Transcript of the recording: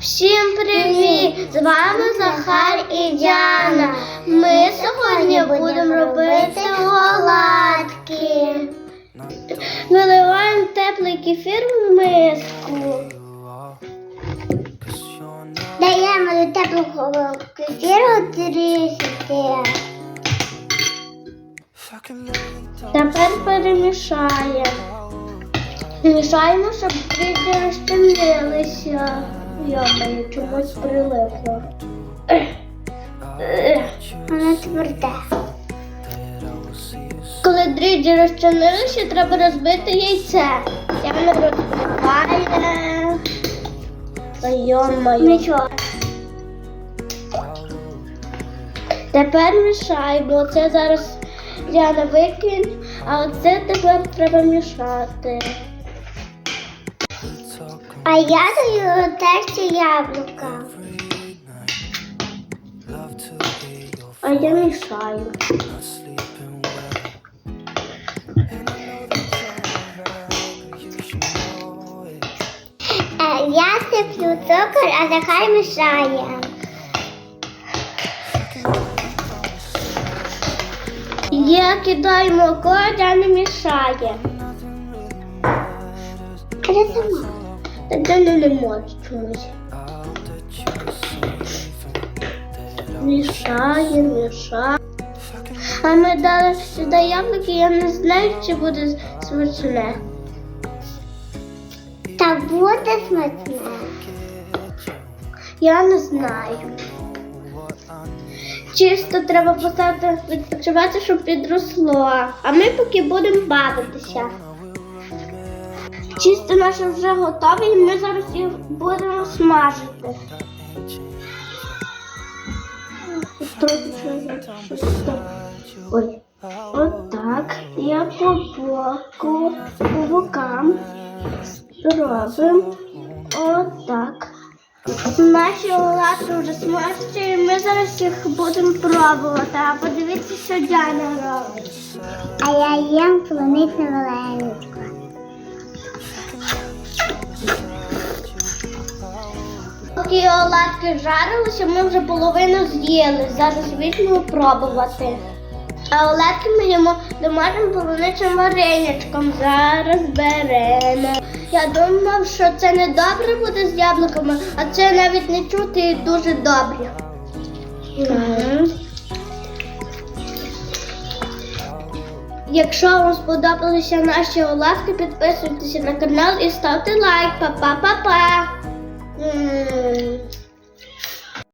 Всім привіт! З вами Захар і Діана. Ми сьогодні будемо робити оладки. Виливаємо теплий кефір в миску. Даємо до теплого кефіру трішки. Тепер перемішаємо. Мішаємо, щоб трішки розчинилися. Йомаю, чомусь прилипло. Вона тверде. Коли дріжджі розчинилися, треба розбити яйце. Я не розбиваю. Нічого. Тепер мішаємо. Це зараз Діана викинь, а оце тепер треба мішати. А я даю терці яблука. А я мішаю. Е, Я сиплю цукор, а Захар мішає. Я кидаю молоко, а Діана мішає. А Діана не може чомусь. Мішає, мішає. А ми дали сюди яблуки, я не знаю, чи буде смачне. Та буде смачне. Я не знаю. Чисто треба поставити відпочивати, щоб підросло. А ми поки будемо бавитися. Чисто наше вже готове і ми зараз їх будемо смажити. Ой. Отак. Я по боку, по бокам робимо. Отак. Наші оладки вже смажаться, і ми зараз їх будемо пробувати. А подивіться, що Діана робить. А я їм полуничне вареничко. Поки оладки жарилися, ми вже половину з'їли. Зараз візьмемо пробувати. А оладки ми їмо домашнім полуничним вареничком. Зараз беремо. Я думав, що це не добре буде з яблуками, а це навіть не чути і дуже добре. Якщо вам сподобалися наші оладки, підписуйтесь на канал і ставте лайк. Па-па-па-па. 嗯。